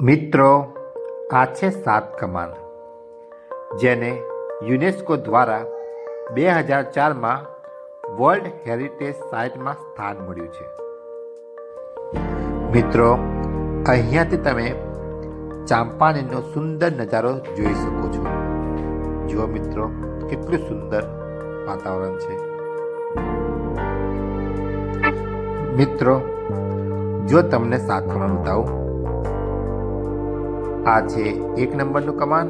મિત્રો, આ છે સાત કમાન જેને યુનેસ્કો દ્વારા બે હજાર ચારમાં વર્લ્ડ હેરિટેજ સાઇટમાં સ્થાન મળ્યું છે. મિત્રો, અહીંયાથી તમે ચાંપાનેરનો સુંદર નજારો જોઈ શકો છો. જુઓ મિત્રો, કેટલું સુંદર વાતાવરણ છે. મિત્રો, જો તમને કમાન બતાવું, આ છે એક નંબરનું કમાન,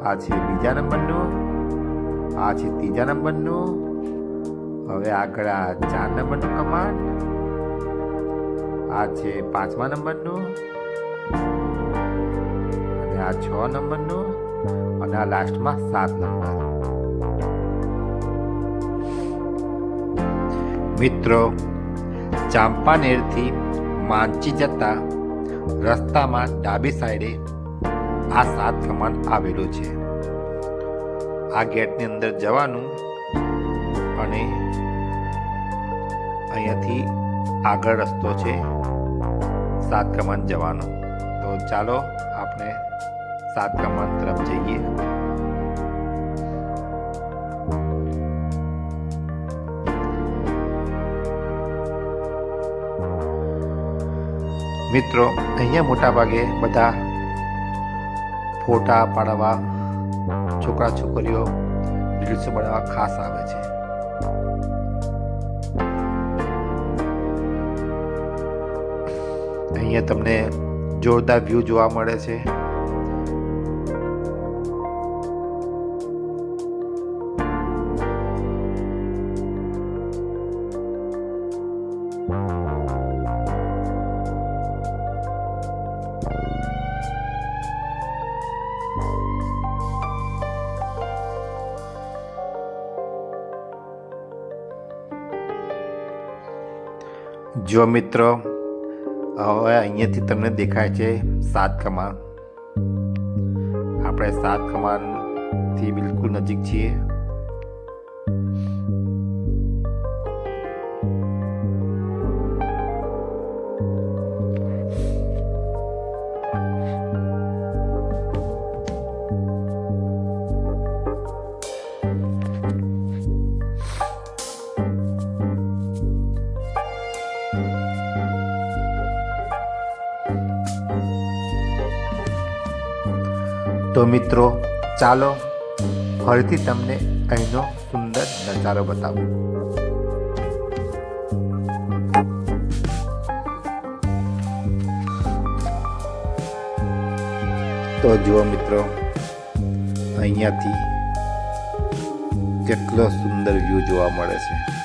આ છે બીજા નંબરનું, આ છે ત્રીજા નંબરનું, હવે આગળ આ ચાર નંબરનું કમાન, આ છે પાંચમા નંબરનું, અને આ છ નંબરનું, અને આ લાસ્ટમાં સાત નંબર. મિત્રો ચાંપાનેરથી માંચી જતા રસ્તામાં ડાબી સાઈડે આ સાત કમાન આવેલું છે. આ ગેટની અંદર જવાનું અને અહીંયાથી આગળ રસ્તો છે સાત કમાન જવાનો. તો ચાલો આપણે સાત કમાન તરફ જઈએ. મિત્રો, અહીંયા મોટા ભાગે બધા ફોટા પાડવા છોકરા છોકરીઓ રીલ્સ બનાવવા ખાસ આવે છે. અહીંયા તમને જોરદાર વ્યૂ જોવા મળે છે. જો મિત્રો, હવે અહીંયાથી તમને દેખાય છે સાત કમાન આપણે સાત કમાનથી બિલકુલ નજીક છીએ. તો મિત્રો, ચાલો ફરીથી તમને અહીંનો સુંદર નજારો બતાવું. તો જુઓ મિત્રો, અહીંયાથી કેટલો સુંદર વ્યૂ જોવા મળે છે.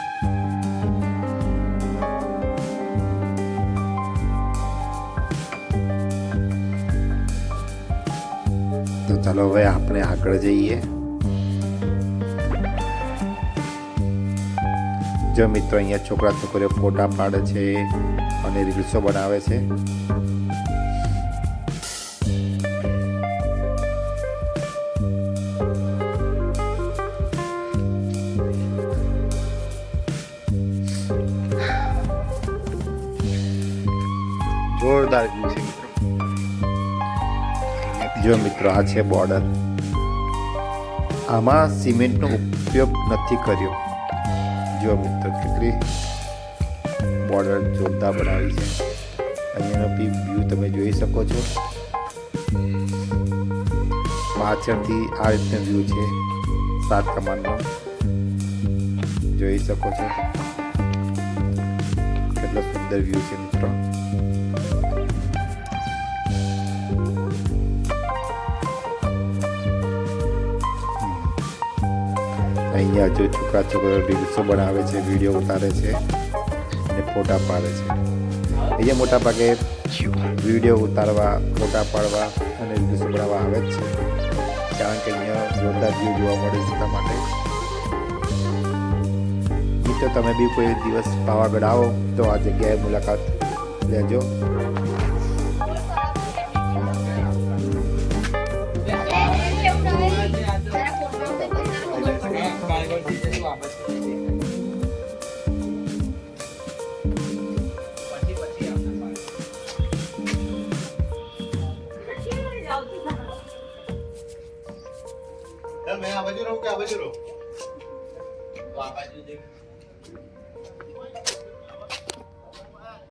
ચાલો હવે આપણે આગળ જઈએ. જો મિત્રો અહીંયા છોકરા છોકરીઓ ફોટા પાડે છે અને રીલ્સો બનાવે છે. જોરદાર છે મિત્રો. જો મિત્રો, આ છે બોર્ડર આમાં સિમેન્ટનો ઉપયોગ નથી કર્યો. જો મિત્રો, કેટલી બોર્ડર જોરદાર બનાવી છે. અહીંયાનો બી વ્યૂ તમે જોઈ શકો છો. પાછળથી આ રીતનો વ્યૂ છે. સાત કમાનનો. જોઈ શકો છો. કેટલો સુંદર વ્યૂ છે મિત્રો. અહીંયા જો છોકરા છોકરીઓ રીલ્સો બનાવે છે વીડિયો ઉતારે છે અને ફોટા પાડે છે. અહીંયા મોટા ભાગે વીડિયો ઉતારવા, ફોટા પાડવા અને રીલ્સો બનાવવા આવે જ છે. કારણ કે અહીંયા જોરદાર વ્યૂ જોવા મળે છે એટલા માટે. મિત્રો, તમે બી કોઈ દિવસ પાવાગઢ આવો તો આ જગ્યાએ મુલાકાત લેજો. બાબત છે મેં બાજુ રહું કે આ બાજુ રહું? આ બાજુ દેખ.